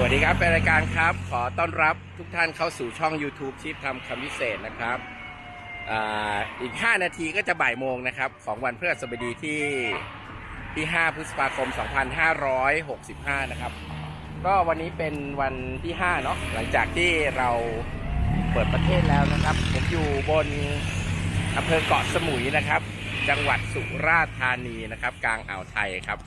สวัสดีครับเป็นรายการครับ ขอต้อนรับทุกท่านเข้าสู่ช่อง YouTube ชีพทำคำพิเศษนะครับอ,อีก 5 นาทีก็จะบ่ายโมงนะครับ ของวันพฤหัสบดีที่ที่ 5 พฤษภาคม 2565 นะครับ ก็วันนี้เป็นวันที่ 5 เนาะหลังจากที่เราเปิดประเทศแล้วนะครับ ผมอยู่บนอำเภอเกาะสมุยนะครับ จังหวัดสุราษฎร์ธานีนะครับ กลางอ่าวไทยครับ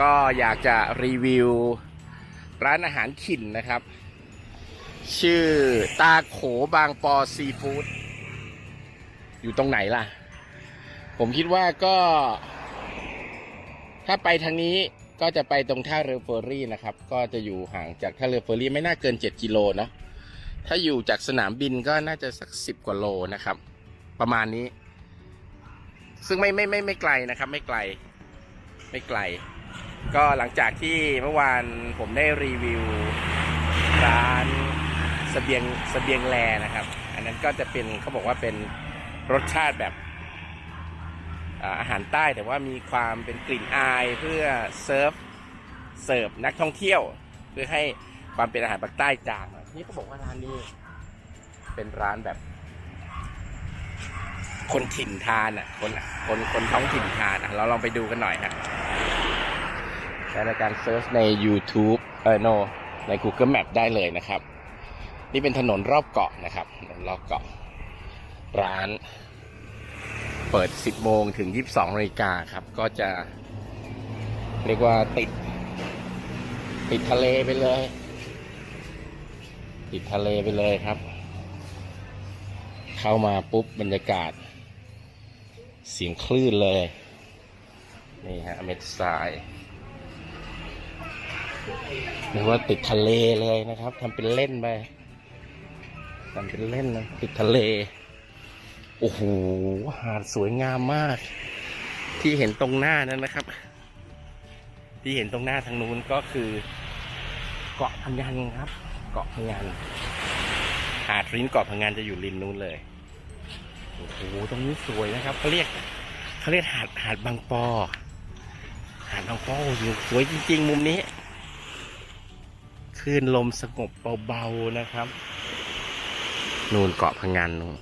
ก็อยากจะรีวิว ร้านอาหารขินนะครับ ชื่อตาโขบางปอซีฟู้ดอยู่ตรงไหนล่ะ ผมคิดว่าก็ ถ้าไปทางนี้ก็จะไปตรงท่าเรือเฟอร์รี่นะครับ ก็จะอยู่ห่างจากท่าเรือเฟอร์รี่ไม่น่าเกิน 7 กิโลเนาะถ้าอยู่จากสนามบินก็น่าจะสัก 10 กว่าโลนะครับ ประมาณนี้ ซึ่งไม่ไม่ไม่ไม่ไกลนะครับ ไม่ไกล ไม่ไกล ก็หลังจากที่เมื่อวานผมได้รีวิวร้านเสบียงเสบียงแลนะครับ อันนั้นก็จะเป็นเขาบอกว่าเป็นรสชาติแบบอาหารใต้แต่ว่ามีความเป็นกลิ่นอายเพื่อเซิร์ฟเสิร์ฟนักท่องเที่ยว เพื่อให้ความเป็นอาหารปากใต้จางนี่เขาบอกว่าร้านนี้ เป็นร้านแบบ คนถิ่นทานอะคนคนคนท้องถิ่นทานอะเราลองไปดูกันหน่อยฮะ ใช้ในการเซิร์ชใน YouTube เออ no ใน Google Map ได้เลยนะครับ นี่เป็นถนนรอบเกาะนะครับรอบเกาะ ร้าน เปิด 10 โมงถึง 22นาฬิกาครับ ก็จะเรียกว่าติด ติดทะเลไปเลย ติดทะเลไปเลยครับ เข้ามาปุ๊บบรรยากาศ เสียงคลื่นเลย นี่ฮะเม็ดทราย เรียกว่าติดทะเลเลยนะครับทำเป็นเล่นไปทำเป็นเล่นนะติดทะเล โอ้โหหาดสวยงามมาก ที่เห็นตรงหน้านั้นนะครับ ที่เห็นตรงหน้าทางนู้นก็คือ เกาะพะงันครับ เกาะพะงันหาดริ้นเกาะพะงันจะอยู่ริมนู้นเลยโอ้โหตรงนี้สวยนะครับเขาเรียกเขาเรียกหาดหาดบางปอหาดบางปออยู่สวยจริง ๆ มุมนี้ ลื่นลมสงบเบาๆนะครับ นูนเกาะพังงานนูน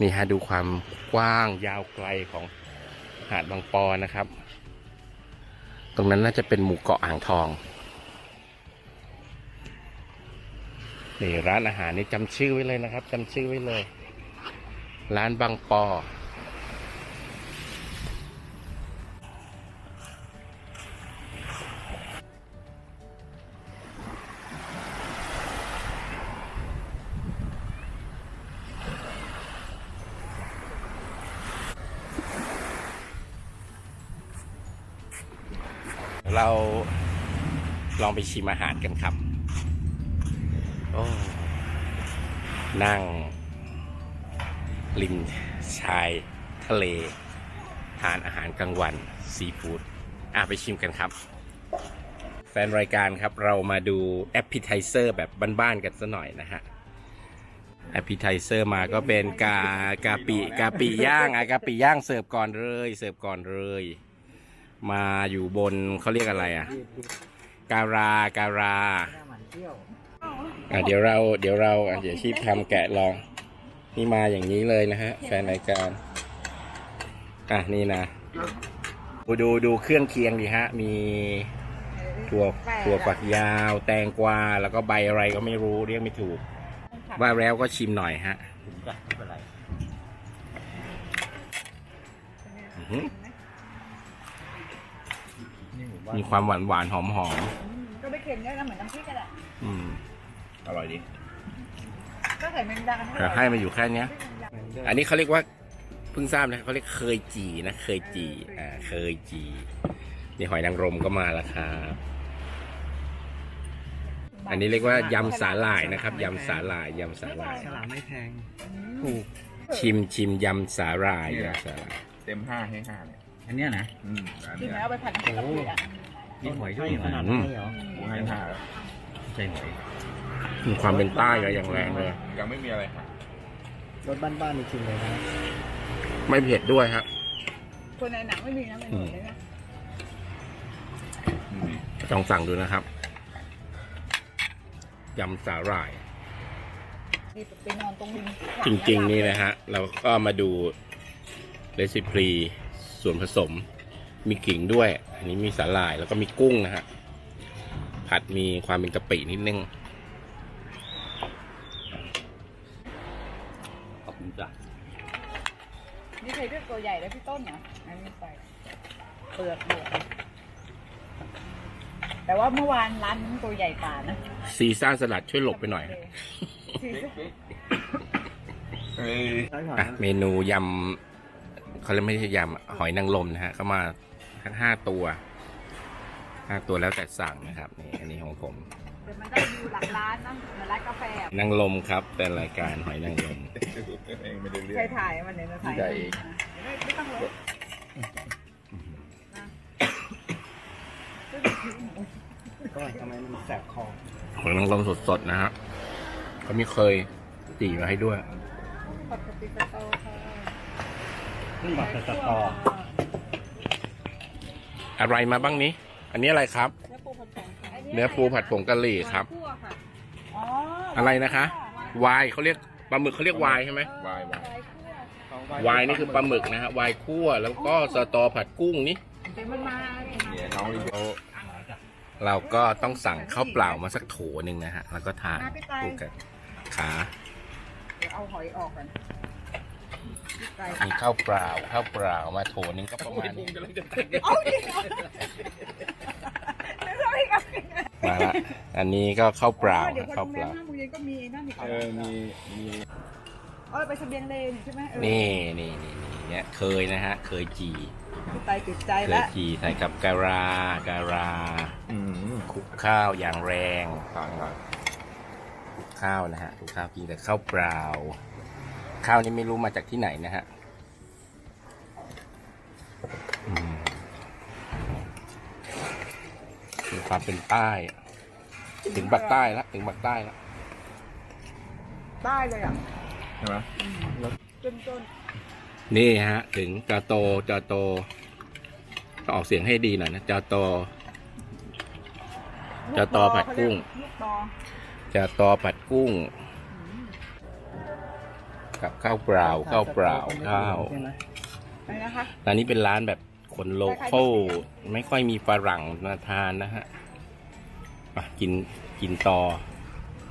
นี่ฮะดูความกว้างยาวไกลของหาดบางปอนะครับ ตรงนั้นน่าจะเป็นหมู่เกาะอ่างทองนี่ร้านอาหารนี่จำชื่อไว้เลยนะครับจำชื่อไว้เลย ร้านบางปอ เราลองไปชิมอาหารกันครับโอ้นั่ง ริมชายทะเล ทานอาหารกลางวัน ซีฟู้ดอะไปชิมกันครับ แฟนรายการครับเรามาดูแอป i z ไ z เซอร์แบบบ้านๆกันสัหน่อยนะฮะแอป i z ไ z เซอร์มาก็เป็นกากาปิกาปิย่างอะกาปิย่างเสิร์ฟก่อนเลย เสิร์ฟก่อนเลย มาอยู่บนเขาเรียกอะไรอะ การาการาอะเดี๋ยวเราเดี๋ยวเราอะเดี๋ยวชีพทำแกะลอง นี่มาอย่างนี้เลยนะฮะ แฟนรายการ อะ นี่นะดูดูดูเครื่องเคียงดิฮะ มีถั่วถั่วฝักยาว แตงกวา แล้วก็ใบอะไรก็ไม่รู้เรียกไม่ถูก ว่าแล้วก็ชิมหน่อยฮะอื้อหือ มีความหวานหวานหอมหอมก็ไม่เค็มด้วยนะเหมือนน้ำพริกกันแหละๆอืมอร่อยดีก็ใส่แมงดาแต่ให้มาอยู่แค่เนี้ย อันนี้เขาเรียกว่าเพิ่งทราบนะเขาเรียกเคยจีนะเคยจีอ่าเคยจีนี่หอยนางรมก็มาแล้วครับอันนี้เรียกว่ายำสาหร่ายนะครับยำสาหร่ายยำสาหร่ายฉลามไม่แพงถูกชิมชิมยำสาหร่ายยำสาหร่ายเต็มห้าให้ห้าเนี่ย อันเนี้ยนะอืมอันจริเนี้งยแล้วเอาไปผัดน้ำพริกกะปิอะมีหอยด้วยขนาดนั้นเลยเหรอกูให้ห้าแล้วใช่หอยมีความเป็นใต้ก็อย่างแรงเลย ยังไม่มีอะไรค่ะรถบ้านๆจริงๆเลยนะไม่เผ็ดด้วยครับคนในหนังไม่มีนะเป็นหมดเลยนะอืมลองสั่งดูนะครับยำสาหร่ายนี่ไปนอนตรงริมจริงๆนี่นะฮะ เราก็มาดูเรซิปี ส่วนผสมมีขิงด้วย อันนี้มีสาหร่ายแล้วก็มีกุ้งนะฮะ ผัดมีความเป็นกะปินิดนึง ขอบคุณจ้ะนี่ใส่ด้วยตัวใหญ่แล้วพี่ต้นเหรออันนี้ใส่เปลือกเปลือกแต่ว่าเมื่อวานร้านนั้นตัวใหญ่กว่านะซีซ่าสลัดช่วยหลบไปหน่อยซีซ่าเฮ้ยใช่ค่ะอะเมนูยำ เขาเรียกไม่ใช่ยำหอยนางรมนะฮะเข้ามาทั้งห้าตัวห้าตัวแล้วแต่สั่งนะครับนี่อันนี้ของผมเดี๋ยวมันได้วิวหลักร้านนะเหมือนร้านกาแฟอะนางรมครับเป็นรายการหอยนางรมเองไม่ได้เรื่องใครถ่ายมันเนี่ยเราถ่ายถ่ายเองไม่ไม่ต้องลบก็ทำไมมันแสบคอหอยนางรมสดๆนะฮะเขามีเคยตีมาให้ด้วยปกติสตอค่ะ ขึ้นบัตรสตออะไรมาบ้างนี้ อันนี้อะไรครับ เนื้อปูผัดผงค่ะเนื้อปูผัดผงกะหรี่ครับคั่วค่ะอ๋ออะไรนะคะวายเขาเรียกปลาหมึกเขาเรียกวายใช่ไหมวายวายวายนี่คือปลาหมึกนะฮะวายคั่วแล้วก็สตอผัดกุ้งนี่แต่มันมาเนี่ยเนี่ยน้องรีวิวเราเราก็ต้องสั่งข้าวเปล่ามาสักโถหนึ่งนะฮะ แล้วก็ทานคู่กันขาเดี๋ยวเอาหอยออกกันพี่ไก่ มีข้าวเปล่าข้าวเปล่ามาโถหนึงก็ประมาณนี้เอาดิเอาเอาอีกเอาอีกมาละอันนี้ก็ข้าวเปล่าเดี๋ยวพอข้าวโรงเปแรมล่าห้าโมงเย็นก็มีนั่นอีกเออมีมีเออไปเสบียงเลนใช่ไหมเออนี่นี่นี่นี่เนี่ยเคยนะฮะ เคยจีพี่ไตติดใจเคยแล้วจีใส่กับการาการาอืมคลุกข้าวอย่างแรงต่างกันคลุกข้าวนะฮะคลุกข้าวกินกับข้าวเปล่า ข้าวนี้ไม่รู้มาจากที่ไหนนะฮะอืมมีความเป็นใต้ ถึงบักใต้ละถึงบักใต้ละได้เลยอะใช่ไหมเริ่มต้นนี่ฮะ ถึงจอโตจอโตต้องออกเสียงให้ดีหน่อยนะจอโตจะตอผัดกุ้งลูกตอจอโตผัดกุ้ง กับข้าวเปล่าข้าวเปล่าข้าวใช่ไหมอะไรนะคะร้านนี้เป็นร้านแบบคนโลโก้ไม่ค่อยมีฝรั่งมาทานนะฮะมากินกินต่อ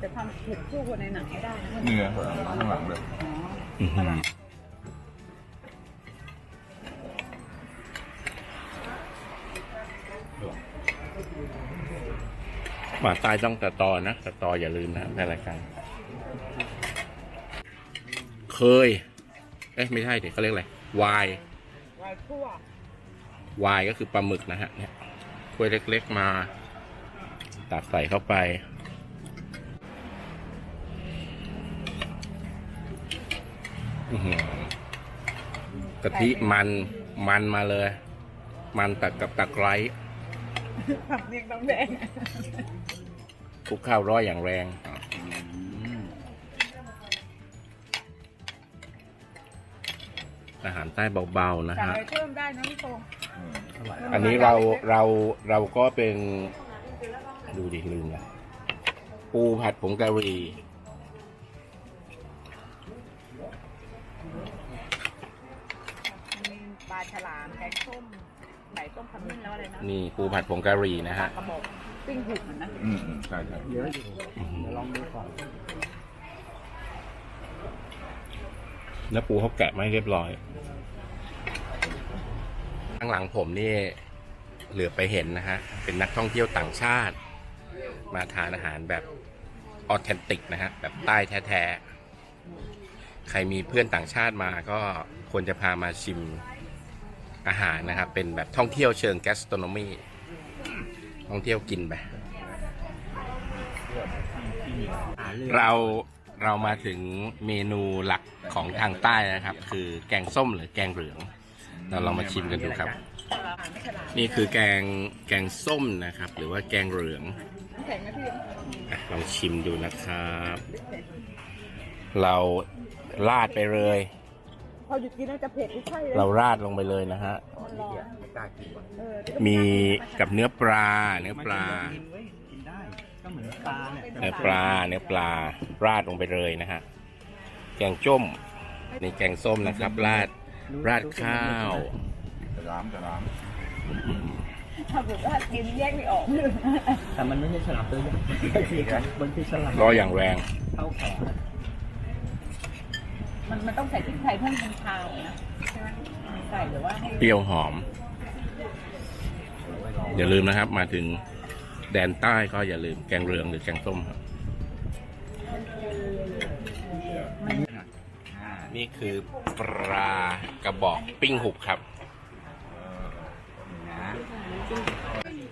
แต่ทำเผ็ดสู้คนในหนังไม่ได้นะเนื้อข้างหลังเลยอ๋ออื้อหือมาตายต้องตะตอนะตะตออย่าลืมนะในรายการ เคย เอ๊ะไม่ใช่เด็กเขาเรียกอะไรวายวายคั่ววายก็คือปลาหมึกนะฮะเนี่ยถ้วยเล็กๆมา ตักใส่เข้าไปอื้อหือกะทิมันมันมาเลย มันตักกับตะไคร้ทำเนียงต้องแดงคลุกข้าวร้อยอย่างแรง อาหารใต้เบาๆนะสั่งฮะ อะไรเพิ่มได้นะพี่โตอืมอร่อยอันนี้เราเราเราก็เป็นดูดิลืมละปูผัดผงกะหรี่มีปลาฉลามแกงส้มไก่ต้มขมิ้นแล้วอะไรนะนี่ปูผัดผงกะหรี่นะปลาฮะกระบอกปิ้งหุบเหมือนนะอืมอืมใช่ใช่เยอะอยู่เดี๋ยวลองดูก่อน แล้วปูเขาแกะไม่เรียบร้อย ข้างหลังผมนี่เหลือไปเห็นนะฮะ เป็นนักท่องเที่ยวต่างชาติ มาทานอาหารแบบออเทนติกนะฮะ แบบใต้แท้ๆ ใครมีเพื่อนต่างชาติมาก็ควรจะพามาชิมอาหารนะครับ เป็นแบบท่องเที่ยวเชิงแกสโตรนมีท่องเที่ยวกินไปเรา เรามาถึงเมนูหลักของทางใต้นะครับ คือแกงส้มหรือแกงเหลือง เราลองมาชิมกันดูครับฉลามไม่ฉลามนี่คือแกงแกงส้มนะครับ หรือว่าแกงเหลืองน้ำแข็งนะพี่อะลองชิมดูนะครับ เราราดไปเลย พอหยุดกินแล้วจะเผ็ดไม่ใช่เลยเราราดลงไปเลยนะฮะ มันร้อนไม่กล้ากินเออเดี๋ยวมีกับเนื้อปลาเนื้อปลา มือนปลาเนี่ยเนื้อปลาเนื้อปลาราดลงไปเลยนะฮะแกงจ้มนี่แกงส้มนะครับ ราดราดข้าวจะล้ามจะล้ามถ้าบอกว่ากินแยกไม่ออกแต่มันไม่ใช่ฉลามตัวใหญ่มันคือฉลามรออย่างแรงเท่าแขนมันมันต้องใส่พริกไทยเพิ่มเป็นคาวนะใช่ไหมใส่หรือว่าให้เปรี้ยวหอม อย่าลืมนะครับมาถึง แดนใต้ก็อย่าลืมแกงเรืองหรือแกงส้มครับอ่านี่คือปลากระบอกปิ้งหุบครับนะ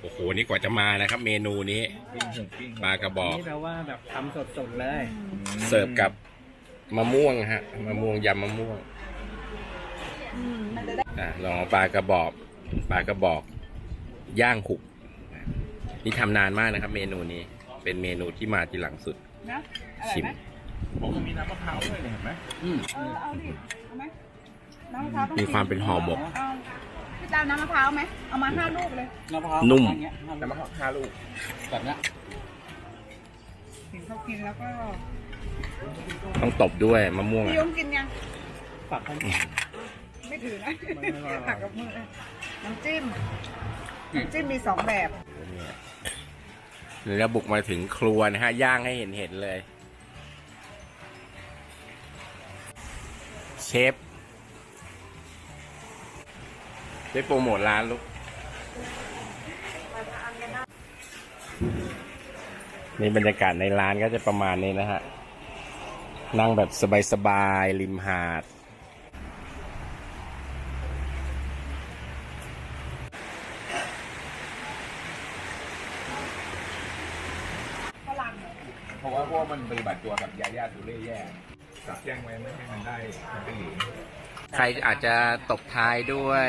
โอ้โห นี่กว่าจะมานะครับ เมนูนี้ปิ้งหุบปิ้งปลากระบอก นี่แปลว่าแบบทำสดๆเลย เสิร์ฟกับมะม่วงฮะ มะม่วงยำมะม่วงอืมมันจะได้อะลองเอาปลากระบอก ปลากระบอก ย่างหุบ นี่ทำนานมากนะครับ เมนูนี้ เป็นเมนูที่มาทีหลังสุด นะอร่อยชิม ไหมผมมีน้ำมะพร้าวด้วยเนี่ยเห็นไหมอืมเออเอาดิเอาไหมน้ำมะพร้าวต้องมีความเป็นห่อหมก เอาพี่ตามน้ำมะพร้าวไหมเอามาห้าลูกเลยมะพร้าวนุ่ม อย่างเงี้ยน้ำมะพร้าวห้าลูกแบบเนี้ยเห็นเขากินแล้วก็ต้องตบด้วยมะม่วงพี่อะยงกินยังปักให้ไม่ถือนะไม่ไม่ไม่ผักกับมือน้ำจิ้มน้ำจิ้มมีสองแบบ แล้วบุกมาถึงครัวนะฮะ ย่างให้เห็นเห็นๆเลย เชฟได้โปรโมทร้านลูกนี่บรรยากาศในร้านก็จะประมาณนี้นะฮะ นั่งแบบสบายๆริมหาด ฝรั่ง เพราะว่าพวกมัน ปฏิบัติตัวกับยาย่าตูเล่แย่จับแจ้งไว้ไม่ให้มันได้มันเป็นหลีใครอาจจะตบท้ายด้วย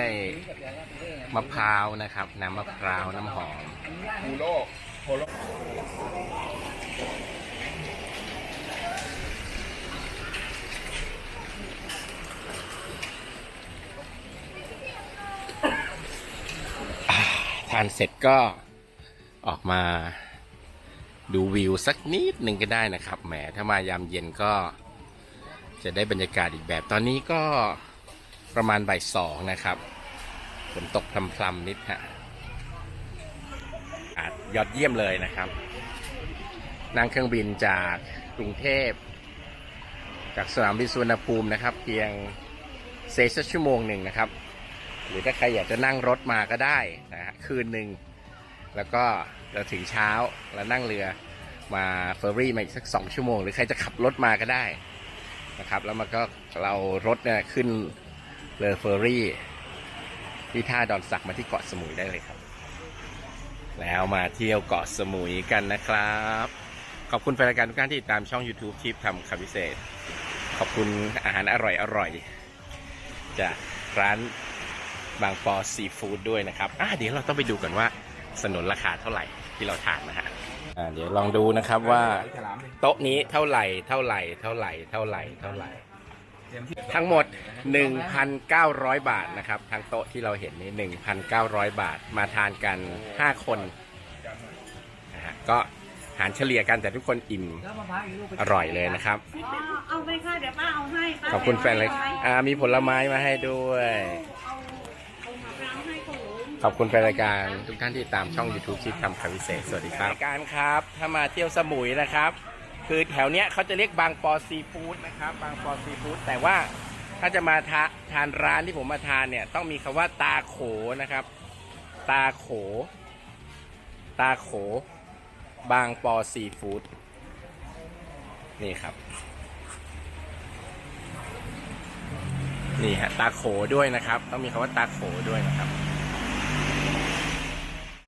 มะพร้าวนะครับ น้ำมะพร้าวน้ำหอมคูโร่โคโลทานเสร็จก็ออกมา ดูวิวสักนิดหนึ่งก็ได้นะครับแหมถ้ามายามเย็นก็จะได้บรรยากาศอีกแบบตอนนี้ก็ประมาณบ่ายสองนะครับฝนตกพรำๆนิดฮะอากาศยอดเยี่ยมเลยนะครับนั่งเครื่องบินจากกรุงเทพ จากสนามบินสุวรรณภูมินะครับ เพียงเซสชั่วโมงหนึ่งนะครับ หรือถ้าใครอยากจะนั่งรถมาก็ได้นะฮะคืนหนึ่งแล้วก็ เราถึงเช้าแล้วนั่งเรือมาเฟอร์รี่มาอีกสักสองชั่วโมง หรือใครจะขับรถมาก็ได้นะครับ แล้วมันก็เรารถเนี่ยขึ้นเรือเฟอร์รี่ ที่ท่าดอนสักมาที่เกาะสมุยได้เลยครับ แล้วมาเที่ยวเกาะสมุยกันนะครับ ขอบคุณแฟนรายการทุกท่านที่ติดตามช่อง YouTube ทิปทำคำพิเศษ ขอบคุณอาหารอร่อยๆจากร้านบางปอซีฟู้ดด้วยนะครับอะเดี๋ยวเราต้องไปดูกันว่า สนนราคาเท่าไหร่ที่เราทานนะฮะอ่าเดี๋ยวลองดูนะครับว่าฉลามดิโต๊ะนี้เท่าไหร่เท่าไหร่เท่าไหร่เท่าไหร่เท่าไหร่เตรียมที่ทั้งหมด 1,900 บาทนะครับทั้งโต๊ะที่เราเห็นนี่1,900 บาทมาทานกัน 5 คนนะฮะก็หารเฉลี่ยกันแต่ทุกคนอิ่มแล้วมะพร้าวอีกลูกไปอร่อยเลยนะครับอ๋อเอาไปค่ะ เดี๋ยวป้าเอาให้ป้าขอบคุณแฟนเลยอ่ามีผลไม้มาให้ด้วย ขอบคุณแฟนรายการทุกท่านที่ตามช่อง YouTube ชิดทำคำพิเศษ สวัสดีครับรายการครับ ถ้ามาเที่ยวสมุยนะครับ คือแถวเนี้ยเขาจะเรียกบางปอซีฟู้ดนะครับ บางปอซีฟู้ดแต่ว่าถ้าจะมาทาทานร้านที่ผมมาทานเนี่ย ต้องมีคำว่าตาโขนะครับ ตาโข ตาโข บางปอซีฟู้ดนี่ครับ นี่ฮะตาโขด้วยนะครับ ต้องมีคำว่าตาโขด้วยนะครับ